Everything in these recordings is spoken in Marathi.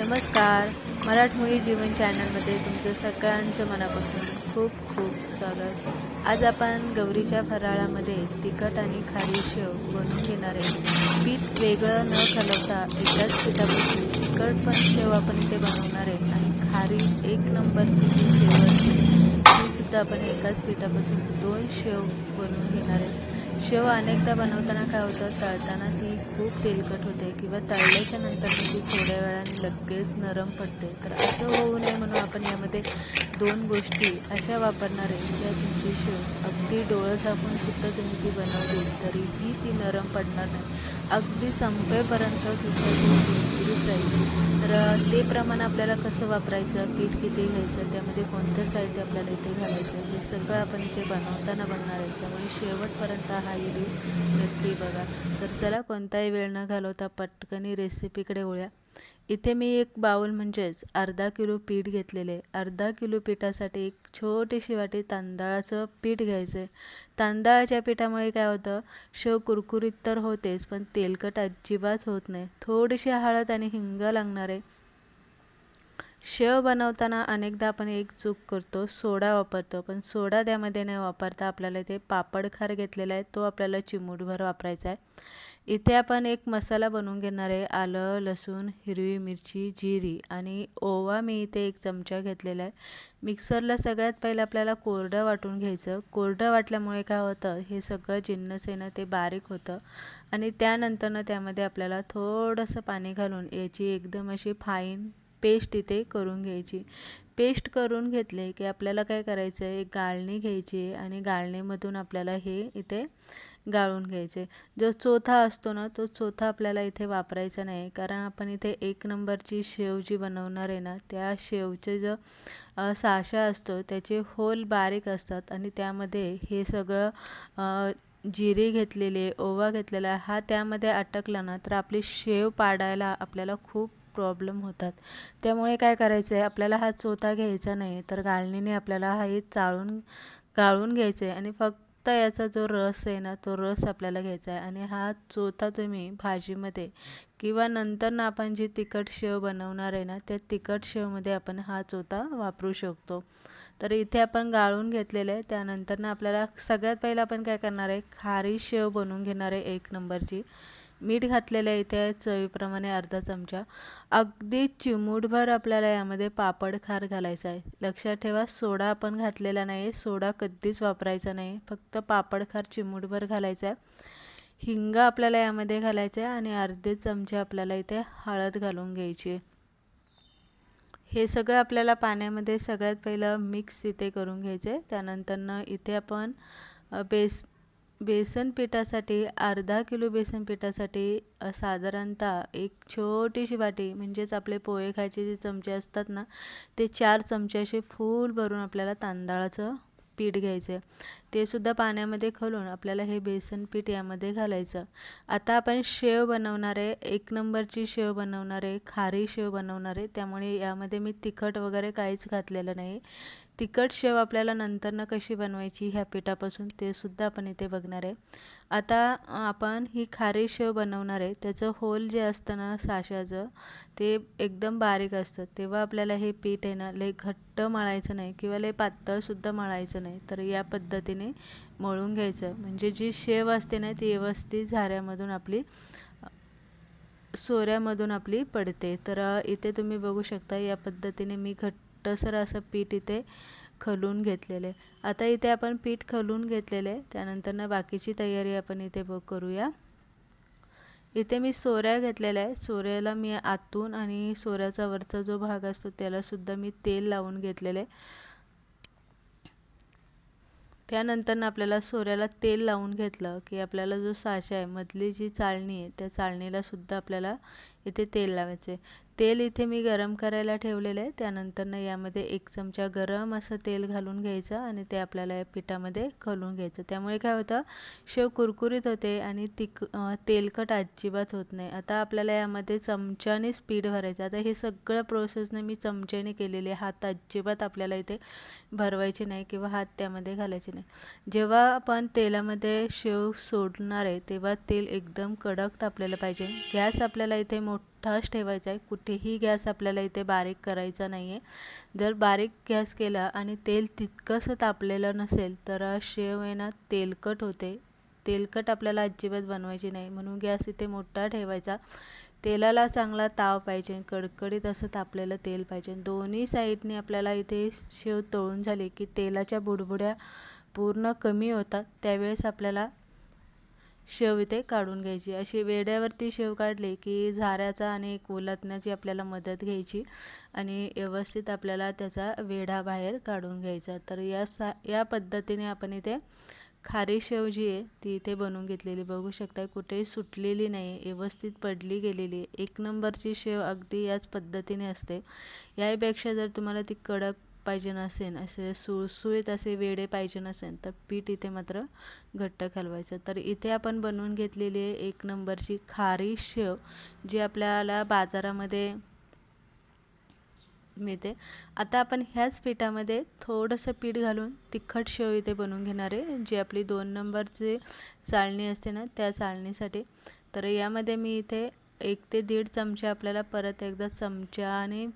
नमस्कार. मराठमोळी जीवन चॅनलमध्ये तुमचं सगळ्यांचं मनापासून खूप खूप स्वागत. आज आपण गौरीच्या फराळामध्ये तिखट आणि खारी शेव बनवून घेणार आहे. पीठ वेगळं न घालवता एकाच पिठापासून तिखट पण शेव आपण इथे बनवणार आहे आणि खारी एक नंबरची जी शेव असते ती सुद्धा आपण एकाच पिठापासून दोन शेव बनवून घेणार आहे. शेव अनेकदा बनवताना काय होतं तळताना ती खूप तेलकट होते किंवा तळल्याच्या नंतर ती थोड्या वेळाने लगेच नरम पडते. तर असं होऊ नये म्हणून आपण यामध्ये दोन गोष्टी अशा वापरणार आहे ज्या तुमची शेव अगदी डोळं झाकून सुद्धा तुम्ही ती बनवली तरीही ती नरम पडणार नाही. अगदी संपेपर्यंत सुद्धा ती राहील तर ते प्रमाण आपल्याला कसं वापरायचं पीठ किती घ्यायचं त्यामध्ये कोणतं साहित्य आपल्याला इथे घालायचं हे सगळं आपण इथे बनवताना बघणार आहे. त्यामुळे शेवटपर्यंत हा व्हिडिओ नक्की बघा. तर चला कोणताही वेळ न घालवता पटकनी रेसिपीकडे वळूया. इथे मी एक बाउल म्हणजेच अर्धा किलो पीठ घेतलेले. अर्धा किलो पिठासाठी एक छोटीशी वाटी तांदळाचं पीठ घ्यायचं. आहे तांदळाच्या पिठामुळे काय होतं? शेव कुरकुरीत तर होतेच पण तेलकट अजिबात होत नाही. थोडीशी हळद आणि हिंग लागणार. आहे शेव बनवताना अनेकदा आपण एक चूक करतो सोडा वापरतो पण सोडा त्यामध्ये नाही वापरता आपल्याला इथे पापड खार घेतलेला आहे तो आपल्याला चिमूटभर वापरायचा आहे. इथे आपण एक मसाला बनवून घेणार आहे. आलं लसूण हिरवी मिरची जिरी आणि ओवा मी इथे एक चमचा घेतलेला आहे. मिक्सरला सगळ्यात पहिलं आपल्याला कोरडं वाटून घ्यायचं. कोरडं वाटल्यामुळे काय होतं? हे सगळं जिन्नस आहे ना ते बारीक होतं. आणि त्यानंतरनं त्यामध्ये आपल्याला थोडंसं पाणी घालून याची एकदम अशी फाईन पेस्ट इथे करून घ्यायची. पेस्ट करून घेतले की आपल्याला काय करायचं आहे गाळणी घ्यायची आणि गाळणीमधून आपल्याला हे इथे गाळून घ्यायचे. जो चोथा असतो ना तो चोथा आपल्याला इथे वापरायचा नाही. कारण आपण इथे एक नंबरची शेव जी बनवणार आहे ना त्या शेवचे जो साशा असतो त्याचे होल बारीक असतात आणि त्यामध्ये हे सगळं जिरे घेतलेले ओवा घेतलेला हा त्यामध्ये अटकला ना तर आपली शेव पाडायला आपल्याला खूप प्रॉब्लेम होतात. त्यामुळे काय करायचं आहे आपल्याला हा चोथा घ्यायचा नाही तर गाळणीने आपल्याला हा हे चाळून गाळून घ्यायचं आहे आणि फक्त याचा जो रस आहे ना तो रस आपल्याला घ्यायचा आहे. आणि हा चोथा तुम्ही भाजीमध्ये किंवा नंतर ना आपण जी तिखट शेव बनवणार आहे ना त्या तिखट शेवमध्ये आपण हा चोथा वापरू शकतो. तर इथे आपण गाळून घेतलेलं आहे. त्यानंतर ना आपल्याला सगळ्यात पहिलं आपण काय करणार आहे? खारी शेव बनवून घेणार आहे एक नंबरची. मीठ घातलेलं आहे इथे चवीप्रमाणे अर्धा चमचा. अगदी चिमूटभर आपल्याला यामध्ये पापड खार घालायचा आहे. लक्षात ठेवा सोडा आपण घातलेला नाही सोडा कधीच वापरायचा नाही. फक्त पापड खार चिमूटभर घालायचा आहे. हिंग आपल्याला यामध्ये घालायचं आहे आणि अर्धे चमचे आपल्याला इथे हळद घालून घ्यायची हे सगळं आपल्याला पाण्यामध्ये सगळ्यात पहिलं मिक्स इथे करून घ्यायचे त्यानंतर त्यानंतरनं इथे आपण बेस बेसन पिठासाठी अर्धा किलो बेसन पिठासाठी साधारणतः एक छोटीशी वाटी म्हणजेच आपले पोहे खायचे जे चमचे असतात ना ते चार चमचे असे फूल भरून आपल्याला तांदळाचं पीठ घ्यायचं ते सुद्धा पाण्यामध्ये खलून आपल्याला हे बेसन पीठ यामध्ये घालायचं. आता आपण शेव बनवणार आहे एक नंबरची शेव बनवणार आहे खारी शेव बनवणार आहे त्यामुळे यामध्ये मी तिखट वगैरे काहीच घातलेलं नाही. तिखट शेव आपल्याला नंतरनं कशी बनवायची ह्या पिठापासून ते सुद्धा आपण इथे बघणार आहे. आता आपण ही खारी शेव बनवणार आहे. त्याचं होल जे असतं ना साशाचं ते एकदम बारीक असतं. तेव्हा आपल्याला हे पीठ आहे ना लय घट्ट मळायचं नाही किंवा लय पातळसुद्धा मळायचं नाही. तर या पद्धतीने मळून घ्यायचं. म्हणजे जी शेव असते ना ती व्यवस्थित झाऱ्यामधून आपली सोऱ्यामधून आपली पडते. तर इथे तुम्ही बघू शकता या पद्धतीने मी घट्टसर असं पीठ इथे खलून घेतलेले आता इथे आपण पीठ खलून घेतलेले त्यानंतर ना बाकीची तयारी आपण इथे बघ करूया. इथे मी सोऱ्या घेतलेल्या आहे. सोऱ्याला मी आतून आणि सोऱ्याचा वरचा जो भाग असतो त्याला सुद्धा मी तेल लावून घेतलेले त्यानंतर आपल्याला सोऱ्याला तेल लावून घेतलं की आपल्याला जो साचा आहे मधली जी चाळणी आहे त्या चाळणीला सुद्धा आपल्याला इथे तेल लावायचे. तेल इथे मी गरम करायला ठेवलेलं आहे. त्यानंतरनं यामध्ये एक चमचा गरम असं तेल घालून घ्यायचं आणि ते आपल्याला या पिठामध्ये घालून घ्यायचं. त्यामुळे काय होतं शेव कुरकुरीत होते आणि तिक तेलकट अजिबात होत नाही. आता आपल्याला यामध्ये चमच्याने स्पीड भरायचं. आता हे सगळं प्रोसेसने मी चमच्याने केलेले. हात अजिबात आपल्याला इथे भरवायचे नाही किंवा हात त्यामध्ये घालायचे नाही. जेव्हा आपण तेलामध्ये शेव सोडणार आहे तेव्हा तेल एकदम कडक तापलेलं पाहिजे. गॅस आपल्याला इथे मोठाच ठेवायचा आहे. कुठेही गॅस आपल्याला इथे बारीक करायचा नाही आहे जर बारीक गॅस केला आणि तेल तितकंसं तापलेलं नसेल तर शेव आहे ना तेलकट होते. तेलकट आपल्याला अजिबात बनवायची नाही. म्हणून गॅस इथे मोठा ठेवायचा. तेलाला चांगला ताव पाहिजे. कडकडीत असं तापलेलं तेल पाहिजे. दोन्ही साईडने आपल्याला इथे शेव तळून झाले की तेलाच्या बुडबुड्या पूर्ण कमी होतात. त्यावेळेस आपल्याला शेव इथे काढून घ्यायची. अशी वेड्यावरती शेव काढली की झाऱ्याचा आणि उलटण्याची आपल्याला मदत घ्यायची आणि व्यवस्थित आपल्याला त्याचा वेढा बाहेर काढून घ्यायचा. तर या सा या पद्धतीने आपण इथे खारी शेव जी आहे ती इथे बनवून घेतलेली. बघू शकता कुठेही सुटलेली नाही व्यवस्थित पडली गेलेली. एक नंबरची शेव अगदी याच पद्धतीने असते. याहीपेक्षा जर तुम्हाला ती कडक पाहिजे नसेल असे सुळसुळीत असे वेडे पाहिजे असेल तर पीठ इथे मात्र घट्ट घालवायचं. तर इथे आपण बनवून घेतलेली आहे एक नंबरची खारी शेव जी आपल्याला बाजारामध्ये मिळते. आता आपण ह्याच पिठामध्ये थोडंसं पीठ घालून तिखट शेव इथे बनवून घेणार आहे जी आपली दोन नंबरची चाळणी असते ना त्या चाळणीसाठी. तर यामध्ये मी इथे एक ते दीड चमचे आपल्याला परत एकदा चमच्याने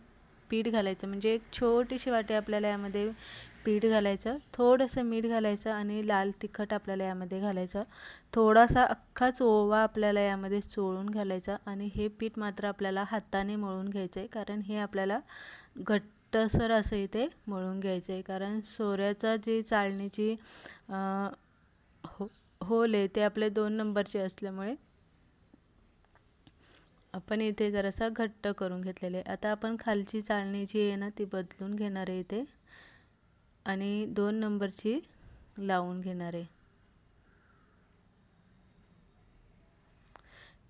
पीठ घालायचं. म्हणजे एक छोटीशी वाटी आपल्याला यामध्ये पीठ घालायचं. थोडंसं मीठ घालायचं आणि लाल तिखट आपल्याला यामध्ये घालायचं. थोडासा अख्खाच ओवा आपल्याला यामध्ये चोळून घालायचा आणि हे पीठ मात्र आपल्याला हाताने मळून घ्यायचं आहे कारण हे आपल्याला घट्टसर असं इथे मळून घ्यायचं आहे कारण सोऱ्याचा जी चाळणीची हो होल आहे ते आपले दोन नंबरचे असल्यामुळे आपण इथे जरासा घट्ट करून घेतलेले. आता आपण खालची चाळणी जी आहे ना ती बदलून घेणार आहे इथे. आणि दोन नंबरची लावून घेणार आहे.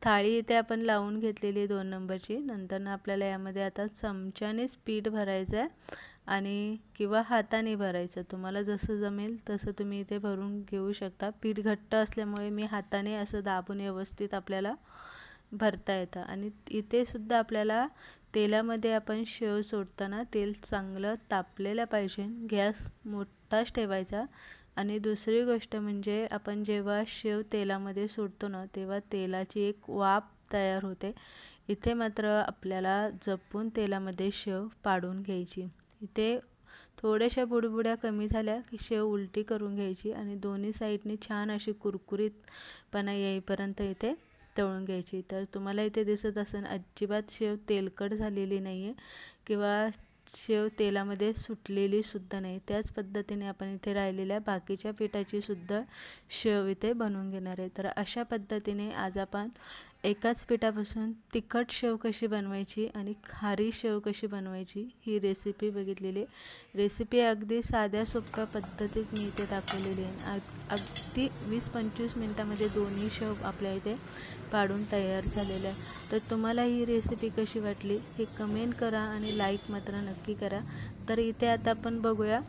थाळी इथे आपण लावून घेतलेली दोन नंबरची. नंतर आपल्याला यामध्ये आता चमच्यानेच पीठ भरायचं आहे आणि किंवा हाताने भरायचं. तुम्हाला जसं जमेल तसं तुम्ही इथे भरून घेऊ शकता. पीठ घट्ट असल्यामुळे मी हाताने असं दाबून व्यवस्थित आपल्याला भरता येतं. आणि इथे सुद्धा आपल्याला तेलामध्ये आपण शेव सोडताना तेल चांगलं तापलेलं पाहिजे. गॅस मोठाच ठेवायचा. आणि दुसरी गोष्ट म्हणजे आपण जेव्हा शेव तेलामध्ये सोडतो ना तेव्हा तेलाची एक वाफ तयार होते. इथे मात्र आपल्याला जपून तेलामध्ये शेव पाडून घ्यायची. इथे थोड्याशा बुडबुड्या कमी झाल्या की शेव उलटी करून घ्यायची. आणि दोन्ही साईडनी छान अशी कुरकुरीतपणा येईपर्यंत इथे तळून घ्यायची. तर तुम्हाला इथे दिसत असेल अजिबात शेव तेलकट झालेली नाही आहे किंवा शेव तेलामध्ये सुटलेली सुद्धा नाही. त्याच पद्धतीने आपण इथे राहिलेल्या बाकीच्या पिठाची सुद्धा शेव इथे बनवून घेणार आहे. तर अशा पद्धतीने आज आपण एकाच पिठापासून तिखट शेव कशी बनवायची आणि खारी शेव कशी बनवायची ही रेसिपी बघितलेली रेसिपी अगदी साध्या सोप्या पद्धतीत मी इथे दाखवलेली आहे. अगदी वीस पंचवीस मिनटामध्ये दोन्ही शेव आपल्या इथे पाडून तयार झालेलं आहे तर तुम्हाला ही रेसिपी कशी वाटली हे कमेंट करा आणि लाईक मात्र नक्की करा. तर इथे आता आपण बघूया.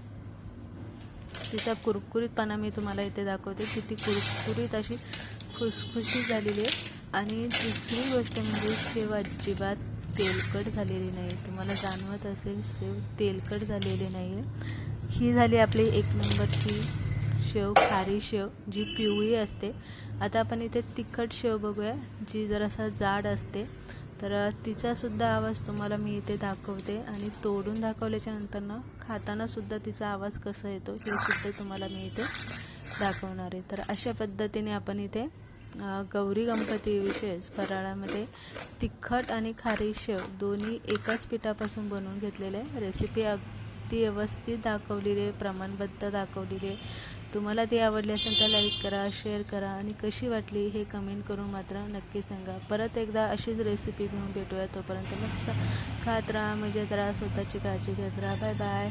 तिचा कुरकुरीतपणा मी तुम्हाला इथे दाखवते. किती कुरकुरीत अशी खुसखुशी झालेली आहे. आणि दुसरी गोष्ट म्हणजे सेव अजिबात तेलकट झालेली नाही तुम्हाला जाणवत असेल शेव तेलकट झालेली नाही आहे ही झाली आपली एक नंबरची शेव खारी शेव जी पिवळी असते. आता आपण इथे तिखट शेव बघूया जी जरासा जाड असते. तर तिचासुद्धा आवाज तुम्हाला मी इथे दाखवते आणि तोडून दाखवल्याच्या नंतर ना तिचा आवाज कसा येतो हे सुद्धा तुम्हाला मी इथे दाखवणार आहे. तर अशा पद्धतीने आपण इथे गौरी गणपतीविषयीच फराळामध्ये तिखट आणि खारी शेव दोन्ही एकाच पिठापासून बनवून घेतलेले. रेसिपी अगदी व्यवस्थित दाखवलेली आहे प्रमाणबद्ध दाखवलेली आहे. तुम्हाला ती आवडली असेल तर लाईक करा शेअर करा आणि कशी वाटली हे कमेंट करून मात्र नक्की सांगा. परत एकदा अशीच रेसिपी घेऊन भेटूया. तोपर्यंत मस्त खात राहा मजेत राहा स्वतःची काळजी घेत राहा. Bye bye